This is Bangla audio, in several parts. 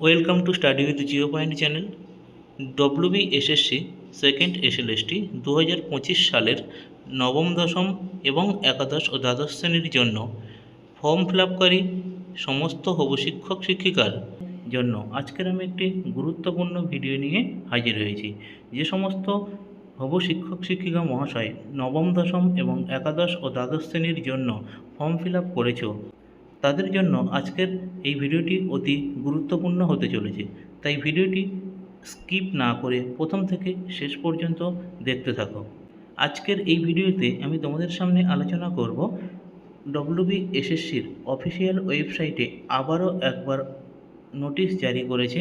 Welcome to study with zero point channel. WB SSC second SLST দু হাজার পঁচিশ সালের নবম দশম এবং একাদশ ও দ্বাদশ শ্রেণির জন্য ফর্ম ফিল আপকারী সমস্ত হবু শিক্ষক শিক্ষিকার জন্য। আজকের আমি একটি গুরুত্বপূর্ণ ভিডিও নিয়ে হাজির হয়েছি। যে সমস্ত হবু শিক্ষক শিক্ষিকা মহাশয় নবম দশম এবং একাদশ ও দ্বাদশ শ্রেণির জন্য ফর্ম ফিল আপ করেছ তাদের জন্য আজকের এই ভিডিওটি অতি গুরুত্বপূর্ণ হতে চলেছে। তাই ভিডিওটি স্কিপ না করে প্রথম থেকে শেষ পর্যন্ত দেখতে থাকো। আজকের এই ভিডিওতে আমি তোমাদের সামনে আলোচনা করব ডব্লিউবি এসএসসির অফিসিয়াল ওয়েবসাইটে আবারও একবার নোটিশ জারি করেছে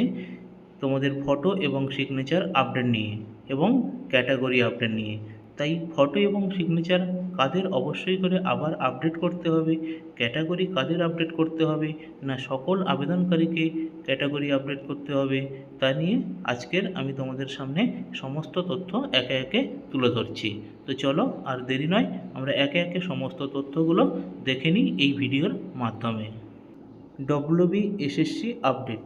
তোমাদের ফটো এবং সিগনেচার আপডেট নিয়ে এবং ক্যাটাগরি আপডেট নিয়ে। তাই ফটো এবং সিগনেচার কাদের অবশ্যই করে আবার আপডেট করতে হবে? ক্যাটাগরি কাদের আপডেট করতে হবে? না সকল আবেদনকারীকে ক্যাটাগরি আপডেট করতে হবে? তা নিয়ে আজকের আমি তোমাদের সামনে সমস্ত তথ্য একে একে তুলে ধরছি। তো চলো আর দেরি নয়, আমরা একে একে সমস্ত তথ্যগুলো দেখে নিই এই ভিডিওর মাধ্যমে। WB SSC update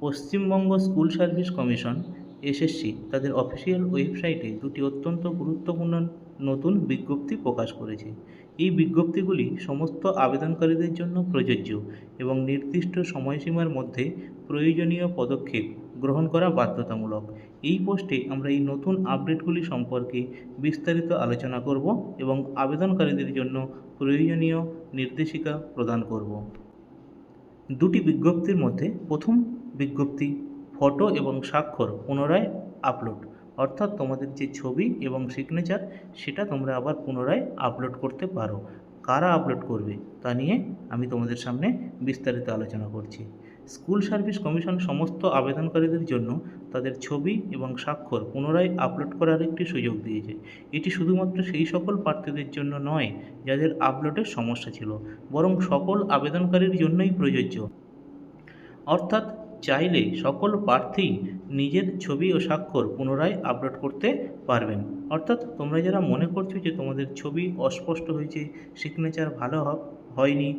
Paschimbanga school service commission SSC তাদের অফিসিয়াল ওয়েবসাইটে দুটি অত্যন্ত গুরুত্বপূর্ণ নতুন বিজ্ঞপ্তি প্রকাশ করেছে। এই বিজ্ঞপ্তিগুলি সমস্ত আবেদনকারীদের জন্য প্রযোজ্য এবং নির্দিষ্ট সময়সীমার মধ্যে প্রয়োজনীয় পদক্ষেপ গ্রহণ করা বাধ্যতামূলক। এই পোস্টে আমরা এই নতুন আপডেটগুলি সম্পর্কে বিস্তারিত আলোচনা করব এবং আবেদনকারীদের জন্য প্রয়োজনীয় নির্দেশিকা প্রদান করব। দুটি বিজ্ঞপ্তির মধ্যে প্রথম বিজ্ঞপ্তি ফটো এবং স্বাক্ষর পুনরায় আপলোড অর্থাৎ তোমাদের যে ছবি এবং সিগনেচার সেটা তোমরা আবার পুনরায় আপলোড করতে পারো। কারা আপলোড করবে, তা নিয়ে আমি তোমাদের সামনে বিস্তারিত আলোচনা করছি। স্কুল সার্ভিস কমিশন সমস্ত আবেদনকারীদের জন্য তাদের ছবি এবং স্বাক্ষর পুনরায় আপলোড করার একটি সুযোগ দিয়েছে। এটি শুধুমাত্র সেই সকল প্রার্থীদের জন্য নয়, যাদের আপলোডের সমস্যা ছিল, বরং সকল আবেদনকারীর জন্যই প্রযোজ্য। অর্থাৎ চাইলে সকল প্রার্থী নিজের ছবি ও স্বাক্ষর পুনরায় আপলোড করতে পারবেন। অর্থাৎ তোমরা যারা মনে করছ যে তোমাদের ছবি অস্পষ্ট হয়েছে সিগনেচার ভালো হয়নি,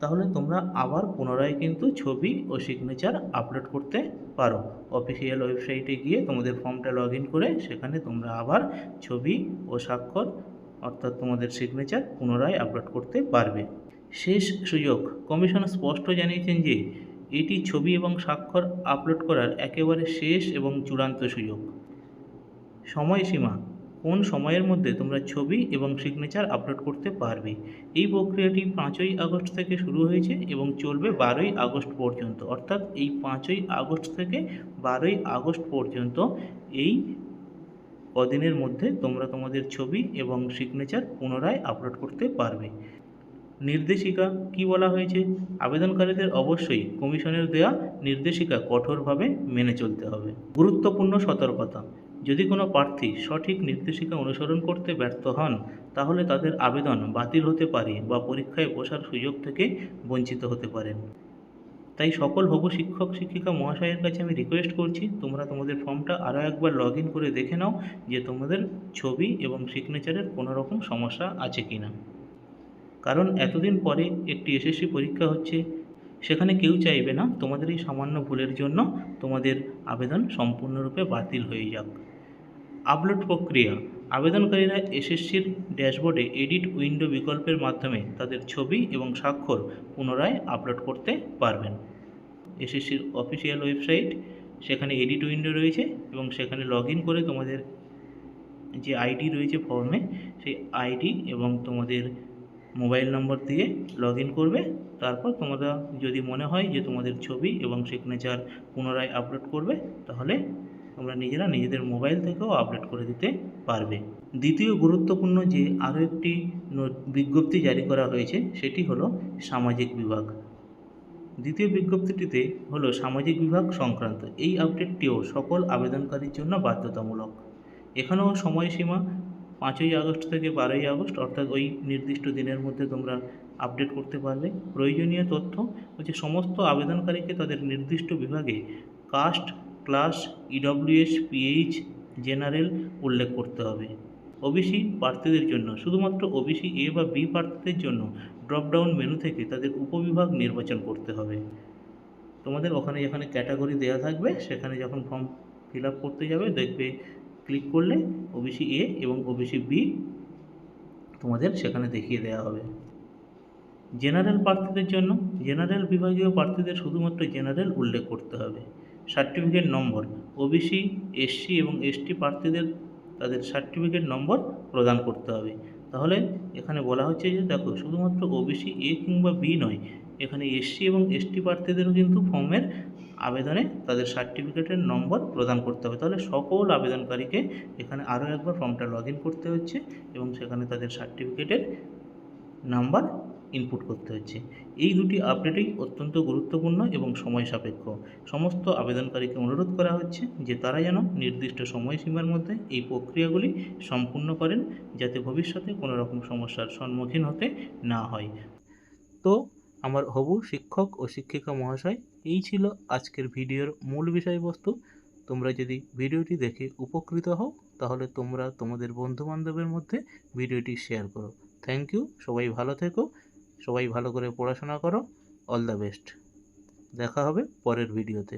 তাহলে তোমরা আবার পুনরায় কিন্তু ছবি ও সিগনেচার আপলোড করতে পারো। অফিসিয়াল ওয়েবসাইটে গিয়ে তোমাদের ফর্মটা লগ করে সেখানে তোমরা আবার ছবি ও স্বাক্ষর, অর্থাৎ তোমাদের সিগনেচার পুনরায় আপলোড করতে পারবে। শেষ সুযোগ, কমিশন স্পষ্ট জানিয়েছেন যে এটি ছবি এবং স্বাক্ষর আপলোড করার একেবারে শেষ এবং চূড়ান্ত সুযোগ। সময়সীমা, কোন সময়ের মধ্যে তোমরা ছবি এবং সিগনেচার আপলোড করতে পারবে? এই প্রক্রিয়াটি পাঁচই আগস্ট থেকে শুরু হয়েছে এবং চলবে বারোই আগস্ট পর্যন্ত। অর্থাৎ এই পাঁচই আগস্ট থেকে বারোই আগস্ট পর্যন্ত এই কদিনের মধ্যে তোমরা তোমাদের ছবি এবং সিগনেচার পুনরায় আপলোড করতে পারবে। নির্দেশিকা কি বলা হয়েছে? আবেদনকারীদের অবশ্যই কমিশনের দেওয়া নির্দেশিকা কঠোরভাবে মেনে চলতে হবে। গুরুত্বপূর্ণ সতর্কতা। যদি কোনো প্রার্থী সঠিক নির্দেশিকা অনুসরণ করতে ব্যর্থ হন, তাহলে তাদের আবেদন বাতিল হতে পারে বা পরীক্ষায় বসার সুযোগ থেকে বঞ্চিত হতে পারেন। তাই সকল হবু শিক্ষক, শিক্ষিকা মহাশয়ের কাছে আমি রিকোয়েস্ট করছি, তোমরা তোমাদের ফর্মটা আরও একবার লগ করে দেখে নাও যে তোমাদের ছবি এবং সিগনেচারের কোনো রকম সমস্যা আছে কি না কারণ এতদিন পরে একটি এসএসসি পরীক্ষা হচ্ছে, সেখানে কেউ চাইবে না, তোমাদের এই সামান্য ভুলের জন্য তোমাদের আবেদন সম্পূর্ণরূপে বাতিল হয়ে যাক। আপলোড প্রক্রিয়া, আবেদনকারীরা এসএসসির ড্যাশবোর্ডে এডিট উইন্ডো বিকল্পের মাধ্যমে তাদের ছবি এবং স্বাক্ষর পুনরায় আপলোড করতে পারবেন। এসএসসির অফিসিয়াল ওয়েবসাইট, সেখানে এডিট উইন্ডো রয়েছে এবং সেখানে লগ করে তোমাদের যে আইডি রয়েছে ফর্মে সেই আইডি এবং তোমাদের মোবাইল নম্বর দিয়ে লগ করবে। তারপর তোমরা যদি মনে হয় যে তোমাদের ছবি এবং সিগনেচার পুনরায় আপলোড করবে, তাহলে তোমরা নিজেরা নিজেদের মোবাইল থেকেও আপলোড করে দিতে পারবে। দ্বিতীয় গুরুত্বপূর্ণ যে আরও একটি বিজ্ঞপ্তি জারি করা হয়েছে, সেটি হলো সামাজিক বিভাগ। দ্বিতীয় বিজ্ঞপ্তিটিতে হলো সামাজিক বিভাগ সংক্রান্ত। এই আপডেটটিও সকল আবেদনকারীর জন্য বাধ্যতামূলক। এখানেও সময়সীমা পাঁচই আগস্ট থেকে বারোই আগস্ট, অর্থাৎ ওই নির্দিষ্ট দিনের মধ্যে তোমরা আপডেট করতে পারবে। প্রয়োজনীয় তথ্য হচ্ছে সমস্ত আবেদনকারীকে তাদের নির্দিষ্ট বিভাগে caste class EWS PH general উল্লেখ করতে হবে। ওবিসি প্রার্থীদের জন্য, শুধুমাত্র ওবিসি এ বা বি প্রার্থীদের জন্য ড্রপডাউন মেনু থেকে তাদের উপবিভাগ নির্বাচন করতে হবে। তোমাদের ওখানে যেখানে ক্যাটাগরি দেওয়া থাকবে, সেখানে যখন ফর্ম ফিল আপ করতে যাবে, দেখবে ক্লিক করলে ওবিসি এ এবং ওবিসি বি তোমাদের সেখানে দেখিয়ে দেওয়া হবে। জেনারেল প্রার্থীদের জন্য জেনারেল বিভাগীয় প্রার্থীদের শুধুমাত্র জেনারেল উল্লেখ করতে হবে। সার্টিফিকেট নম্বর ওবিসি এসসি এবং এসটি প্রার্থীদের তাদের সার্টিফিকেট নম্বর প্রদান করতে হবে। তাহলে এখানে বলা হচ্ছে যে, দেখো, শুধুমাত্র ওবিসি এ কিংবা বি নয় এখানে এসসি এবং এসটি প্রার্থীদেরও কিন্তু ফর্মের আবেদনে তাদের সার্টিফিকেটের নম্বর প্রদান করতে হবে। তাহলে সকল আবেদনকারীকে এখানে আরও একবার ফর্মটা লগ করতে হচ্ছে এবং সেখানে তাদের সার্টিফিকেটের নাম্বার ইনপুট করতে হচ্ছে। এই দুটি আপডেটই অত্যন্ত গুরুত্বপূর্ণ এবং সময় সাপেক্ষ। সমস্ত আবেদনকারীকে অনুরোধ করা হচ্ছে যে তারা যেন নির্দিষ্ট সময়সীমার মধ্যে এই প্রক্রিয়াগুলি সম্পূর্ণ করেন, যাতে ভবিষ্যতে কোনো রকম সমস্যার সম্মুখীন হতে না হয়। তো আমার হবু শিক্ষক ও শিক্ষিকা মহাশয়, এই ছিল আজকের ভিডিওর মূল বিষয়বস্তু। তোমরা যদি ভিডিওটি দেখে উপকৃত হও, তাহলে তোমরা তোমাদের বন্ধুবান্ধবের মধ্যে ভিডিওটি শেয়ার করো। থ্যাংক ইউ সবাই ভালো থেকো, সবাই ভালো করে পড়াশোনা করো অল দ্য বেস্ট দেখা হবে পরের ভিডিওতে।